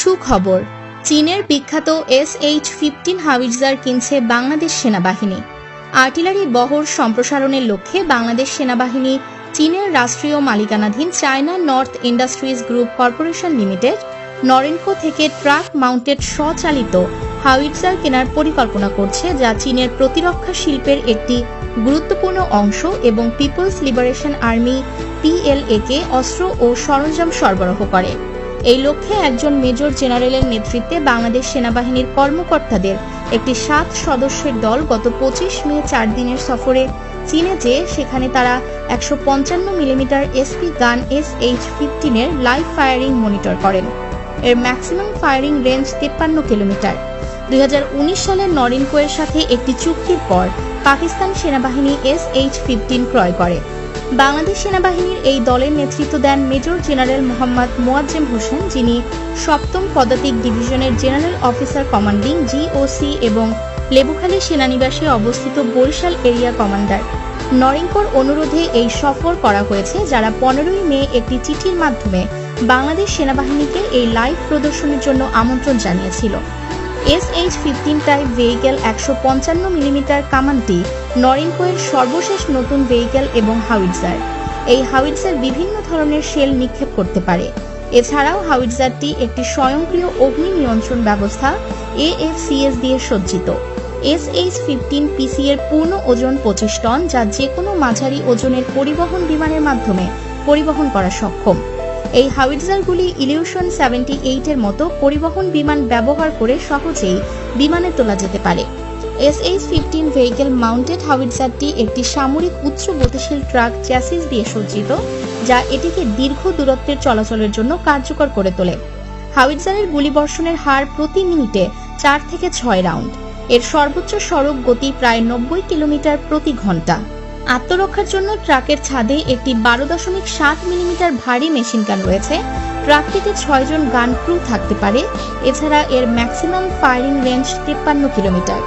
সুখবর। চীনের বিখ্যাত এস এইচ ফিফটিন হাউইটজার কিনছে বাংলাদেশ সেনাবাহিনী। আর্টিলারি বহর সম্প্রসারণের লক্ষ্যে বাংলাদেশ সেনাবাহিনী, চীনের রাষ্ট্রীয় মালিকানাধীন China North Industries Group Corporation Limited, Norinco থেকে ট্রাক মাউন্টেড স্বচালিত হাউইটজার কেনার পরিকল্পনা করছে যা চীনের প্রতিরক্ষা শিল্পের একটি গুরুত্বপূর্ণ অংশ এবং পিপলস লিবারেশন আর্মি পিএলএ কে অস্ত্র ও সরঞ্জাম সরবরাহ করে। এই লক্ষ্যে একজন মেজর জেনারেলের নেতৃত্বে বাংলাদেশ সেনাবাহিনীর কর্মকর্তাদের একটি সাত সদস্যের দল গত পঁচিশ মে চার দিনের সফরে চীনে যেয়ে সেখানে তারা একশো পঞ্চান্ন millimetre SP gun S H ফিফটিনের live firing monitor করেন। এর ম্যাক্সিমাম ফায়ারিং রেঞ্জ তেপ্পান্ন কিলোমিটার। দুই হাজার উনিশ সালের নরিনকোয়ের সাথে একটি চুক্তির পর পাকিস্তান সেনাবাহিনী এস এইচ ফিফটিন ক্রয় করে। বাংলাদেশ সেনাবাহিনীর এই দলের নেতৃত্ব দেন মেজর জেনারেল মোহাম্মদ মোয়াজ্জেম হোসেন, যিনি সপ্তম পদাতিক ডিভিশনের জেনারেল অফিসার কমান্ডিং জিওসি এবং লেবুখালী সেনানিবাসে অবস্থিত বরিশাল এরিয়া কমান্ডার। নরিঙ্কর অনুরোধে এই সফর করা হয়েছে, যারা পনেরোই মে একটি চিঠির মাধ্যমে বাংলাদেশ সেনাবাহিনীকে এই লাইভ প্রদর্শনের জন্য আমন্ত্রণ জানিয়েছিল। S H fifteen type vehicle একশো পঞ্চান্ন মিলিমিটার কামানটি নরিনকোয়ের সর্বশেষ নতুন ভেহিকেল এবং হাউইটজার। এই হাউইটজার বিভিন্ন ধরনের শেল নিক্ষেপ করতে পারে। এছাড়াও হাউইটজারটি একটি স্বয়ংক্রিয় অগ্নি নিয়ন্ত্রণ ব্যবস্থা এএফসিএস দিয়ে সজ্জিত। এস এইচ ফিফটিন পিসি এর পূর্ণ ওজন পঁচিশ টন, যা যে কোনো মাঝারি ওজনের পরিবহন বিমানের মাধ্যমে পরিবহন করা সক্ষম। এই হাউইটজারগুলি ইলিউশন সেভেন্টি এইটের মতো পরিবহন বিমান ব্যবহার করে সহজেই বিমানে তোলা যেতে পারে। S H fifteen vehicle mounted হাউইটজারটি একটি সামরিক উচ্চ গতিশীল ট্রাক চ্যাসিস দিয়ে সজ্জিত, যা এটিকে দীর্ঘ দূরত্বের চলাচলের জন্য কার্যকর করে তোলে। হাউইটজারের গুলিবর্ষণের হার প্রতি মিনিটে চার থেকে ছয় রাউন্ড। এর সর্বোচ্চ সড়ক গতি প্রায় নব্বই কিলোমিটার প্রতি ঘণ্টা। আত্মরক্ষার জন্য ট্রাকের ছাদে একটি বারো দশমিক সাত মিলিমিটার ভারী মেশিন গান রয়েছে। ট্রাকটিতে ছয়জন গান ক্রু থাকতে পারে। এছাড়া এর ম্যাক্সিমাম ফায়ারিং রেঞ্জ তিপ্পান্ন কিলোমিটার।